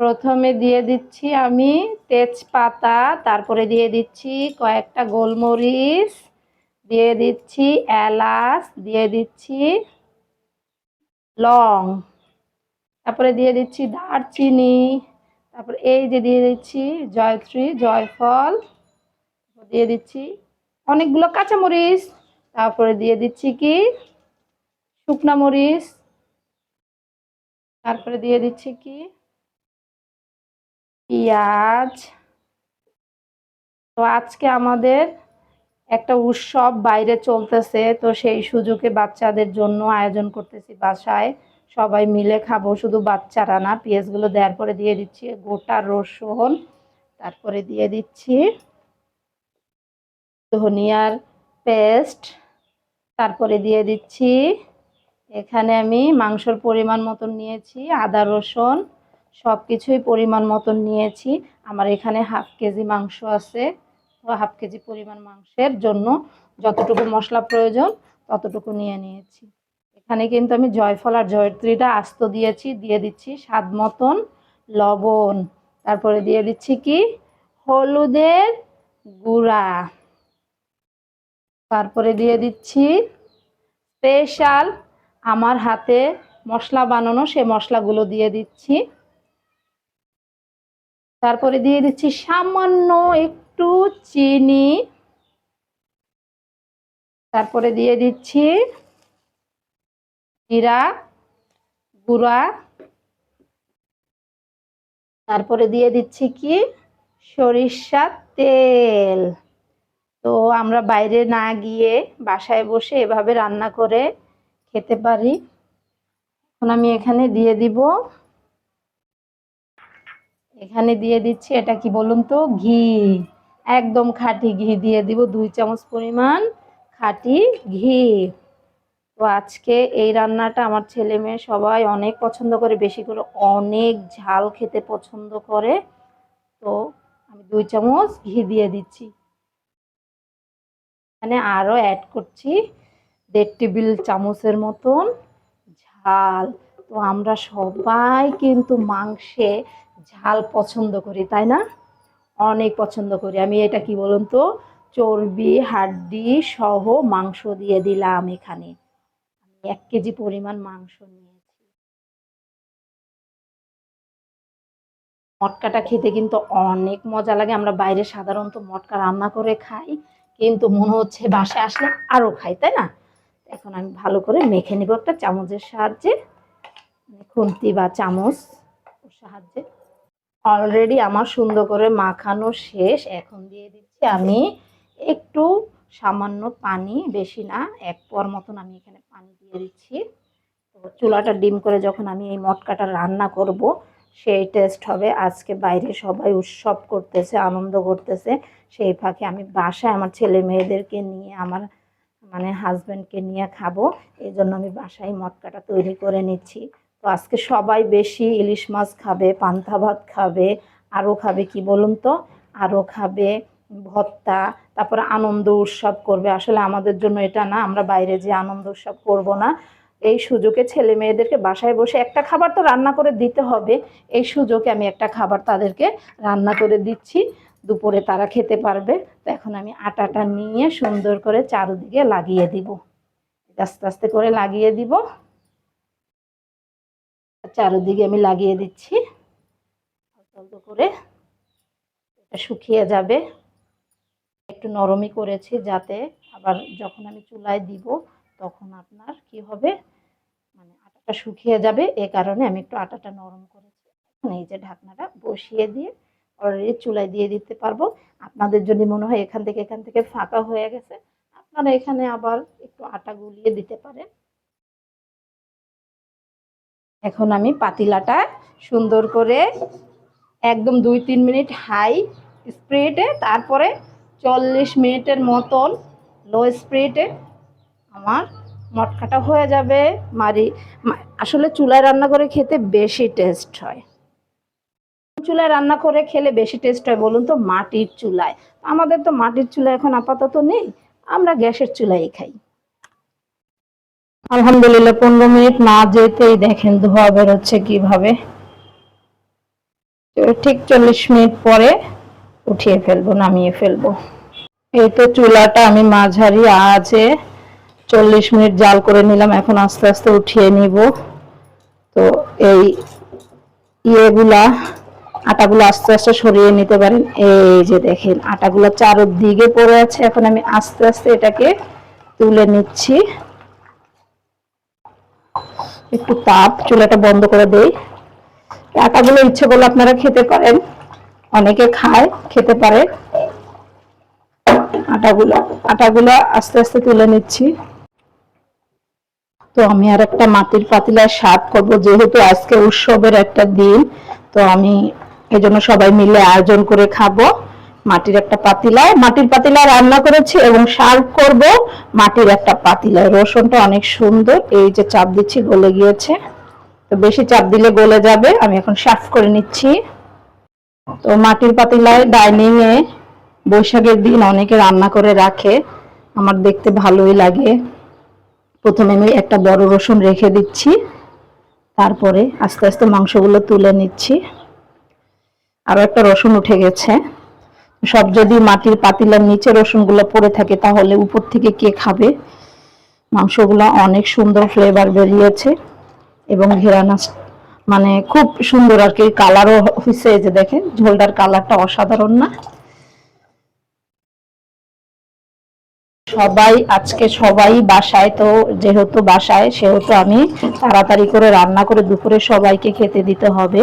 প্রথমে দিয়ে দিচ্ছি আমি তেজপাতা, তারপরে দিয়ে দিচ্ছি কয়েকটা গোলমরিচ, দিয়ে দিচ্ছি এলাচ, দিয়ে দিচ্ছি লং, তারপরে দিয়ে দিচ্ছি দারচিনি, তারপরে এই যে দিয়ে দিচ্ছি জয়ত্রী, জয়ফল দিয়ে দিচ্ছি অনেকগুলো কাঁচামরিচ, তারপরে দিয়ে দিচ্ছি কি শুকনা মরিচ, তারপরে দিয়ে দিচ্ছি কি পেঁয়াজ। তো আজকে আমাদের একটা উৎসব বাইরে চলতেছে, তো সেই সুযোগে বাচ্চাদের জন্য আয়োজন করতেছি বাসায়। সবাই মিলে খাব, শুধু বাচ্চারা না, পেঁয়াজগুলো দেওয়ার পরে দিয়ে দিচ্ছি গোটা রসুন, তারপরে দিয়ে দিচ্ছি ধনিয়ার পেস্ট, তারপরে দিয়ে দিচ্ছি এখানে আমি মাংসর পরিমাণ মতন নিয়েছি, আদা রসুন সব কিছুই পরিমাণ মতন নিয়েছি। আমার এখানে হাফ কেজি মাংস আছে। তো হাফ কেজি পরিমাণ মাংসের জন্য যতটুকু মশলা প্রয়োজন ততটুকু নিয়ে নিয়েছি। এখানে কিন্তু আমি জয়ফল আর জয়ত্রীটা আস্ত দিয়েছি, দিয়ে দিচ্ছি স্বাদ মতন লবণ। তারপরে দিয়ে দিচ্ছি কি? হলুদের গুঁড়া। তারপরে দিয়ে দিচ্ছি স্পেশাল আমার হাতে মশলা বানানো সে মশলাগুলো দিয়ে দিচ্ছি। তারপরে দিয়ে দিচ্ছি সামান্য একটু চিনি। তারপরে দিয়ে দিচ্ছি জিরা গুঁড়া। তারপরে দিয়ে দিচ্ছি কি? সরিষার তেল। তো আমরা বাইরে না গিয়ে বাসায় বসে এভাবে রান্না করে খেতে পারি। এখন আমি এখানে দিয়ে দিব। এখানে দিয়ে দিচ্ছি, এটা কি বলুন তো? ঘি। একদম খাঁটি ঘি দিয়ে দিব, দুই চামচ পরিমাণ খাঁটি ঘি। তো আজকে এই রান্নাটা আমার ছেলে মেয়ে সবাই অনেক পছন্দ করে, বেশি করে অনেক ঝাল খেতে পছন্দ করে। তো আমি দুই চামচ ঘি দিয়ে দিচ্ছি। এখানে আরও অ্যাড করছি দেড় টেবিল চামচের মতন ঝাল। তো আমরা সবাই কিন্তু মাংসে ঝাল পছন্দ করি, তাই না? অনেক পছন্দ করি। আমি এটা কি বলুন তো? চর্বি, হাড্ডি সহ মাংস দিয়ে দিলাম এখানে। আমি এক কেজি পরিমাণ মাংস নিয়েছি। মটকাটা খেতে কিন্তু অনেক মজা লাগে। আমরা বাইরে সাধারণত মটকা রান্না করে খাই, কিন্তু মনে হচ্ছে বাসায় আসলে আরও খাই, তাই না? এখন আমি ভালো করে মেখে নিব একটা চামচের সাহায্যে। খুন্তি বা চামচ সাহায্যে। অলরেডি আমার সুন্দর করে মাখানো শেষ। এখন দিয়ে দিচ্ছি আমি একটু সামান্য পানি, বেশি না, এক পর মতন আমি এখানে পানি দিয়ে দিচ্ছি। তো চুলাটা ডিম করে যখন আমি এই মটকাটা রান্না করব, সেই টেস্ট হবে। আজকে বাইরে সবাই উৎসব করতেছে, আনন্দ করতেছে। সেই ফাঁকে আমি বাসায় আমার ছেলে মেয়েদেরকে নিয়ে, আমার মানে হাজব্যান্ডকে নিয়ে খাব। এই জন্য আমি বাসায় মটকাটা তৈরি করে নিচ্ছি। তো আজকে সবাই বেশি ইলিশ মাছ খাবে, পান্তা ভাত খাবে আরও খাবে কি বলুন তো? আরও খাবে ভত্তা তারপরে আনন্দ উৎসব করবে। আসলে আমাদের জন্য এটা না, আমরা বাইরে যে আনন্দ উৎসব করব না। এই সুযোগে ছেলে মেয়েদেরকে বাসায় বসে একটা খাবার তো রান্না করে দিতে হবে। এই সুযোগে আমি একটা খাবার তাদেরকে রান্না করে দিচ্ছি। দুপুরে তারা খেতে পারবে। তো এখন আমি আটাটা নিয়ে সুন্দর করে চারদিকে লাগিয়ে দিব। আস্তে আস্তে করে লাগিয়ে দিব। চারদিকে আমি লাগিয়ে দিচ্ছি। অল্প করে এটা শুকিয়ে যাবে। একটু নরমই করেছি যাতে আবার যখন আমি চুলায় দিব তখন আপনার কি হবে? মানে আটাটা শুকিয়ে যাবে। এ কারণে আমি একটু আটাটা নরম করেছি। এখন এই যে ঢাকনাটা বসিয়ে দিয়ে অলরেডি চুলায় দিয়ে দিতে পারব। আপনাদের যদি মনে হয় এখান থেকে এখান থেকে ফাঁকা হয়ে গেছে, আপনারা এখানে আবার একটু আটা গুলিয়ে দিতে পারেন। এখন আমি পাতিলাটা সুন্দর করে একদম দুই তিন মিনিট হাই স্প্রিটে তারপরে চল্লিশ মিনিটের মতন লো স্প্রিটে আমার মটকাটা হয়ে যাবে। মারি আসলে চুলায় রান্না করে খেতে বেশি টেস্ট হয়। চুলায় রান্না করে খেলে বেশি টেস্ট হয় বলুন তো, মাটির চুলায়। আমাদের তো মাটির চুলা এখন আপাতত নেই, আমরা গ্যাসের চুলাই খাই। আলহামদুলিল্লাহ, পনেরো মিনিট না যেতেই দেখেন ধোয়া বেরোচ্ছে কীভাবে। ঠিক চল্লিশ মিনিট পরে উঠিয়ে ফেলব, নামিয়ে ফেলব। এই তো চুলাটা আমি মাঝারি আঁচে চল্লিশ মিনিট জাল করে নিলাম, এখন আস্তে আস্তে উঠিয়ে নিব। তো এই ইয়েগুলা, আটাগুলো আস্তে আস্তে সরিয়ে নিতে পারেন। এই যে দেখেন, আটাগুলো চারদিকে পড়ে আছে, এখন আমি আস্তে আস্তে এটাকে তুলে নিচ্ছি। একটু তাপ, চুলাটা বন্ধ করে দেই। আটাগুলো ইচ্ছে করলে আপনারা খেতে পারেন। অনেকে খায়, খেতে পারে। আটাগুলো আটাগুলো আস্তে আস্তে তুলে নিচ্ছি। তো আমি আর একটা মাটির পাতিলায় স্বাদ করব, যেহেতু আজকে উৎসবের একটা দিন, তো আমি এই জন্য সবাই মিলে আয়োজন করে খাব। মাটির একটা পাতিলায়, মাটির পাতিলায় রান্না করেছি এবং সার্ভ করব মাটির একটা পাতিলায়। রসুনটা অনেক সুন্দর, এই যে চাপ দিচ্ছি গলে গিয়েছে। তো বেশি চাপ দিলে গলে যাবে, আমি এখন সার্ভ করে নিচ্ছি। তো মাটির পাতিলায় ডাইনিং এ বৈশাখের দিন অনেকে রান্না করে রাখে, আমার দেখতে ভালোই লাগে। প্রথমে আমি একটা বড় রসুন রেখে দিচ্ছি, তারপরে আস্তে আস্তে মাংসগুলো তুলে নিচ্ছি। আরও একটা রসুন উঠে গেছে। সব যদি মাটির পাতিলার নিচে রসুনগুলো পড়ে থাকে, তাহলে উপর থেকে কে খাবে? মাংসগুলো অনেক সুন্দর ফ্লেভার বেরিয়েছে এবং ঘেরানা মানে খুব সুন্দর আর কি কালারও হয়েছে যে দেখেন, ঝোলটার কালারটা অসাধারণ না? সবাই, আজকে সবাই বাসায়, তো যেহেতু বাসায়, সেহেতু আমি তাড়াতাড়ি করে রান্না করে দুপুরে সবাইকে খেতে দিতে হবে।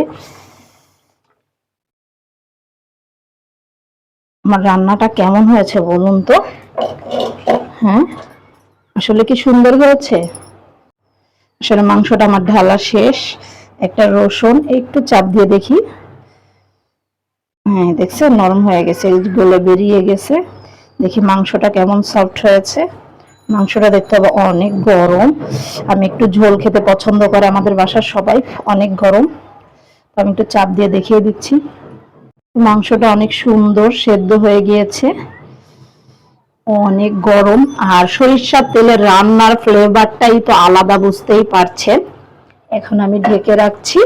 আমার রান্নাটা কেমন হয়েছে বলুন তো? হ্যাঁ? আসলে কি সুন্দর হয়েছে? আসলে মাংসটা আমার ঢালা শেষ। একটা রসুন, একটু চাপ দিয়ে দেখি। হ্যাঁ দেখছে? নরম হয়ে গেছে গলে বেরিয়ে গেছে। দেখি মাংসটা কেমন সফট হয়েছে। মাংসটা দেখতে হবে অনেক গরম। আমি একটু ঝোল খেতে পছন্দ করে আমাদের বাসার সবাই, অনেক গরম। আমি একটু চাপ দিয়ে দেখিয়ে দিচ্ছি। মাংসটা অনেক সুন্দর, সেদ্ধ হয়ে গিয়েছে। অনেক গরম। আর সরিষার তেলের রান্নার ফ্লেভারটাই তো আলাদা, বুঝতেই পারছেন। এখন আমি ঢেকে রাখছি।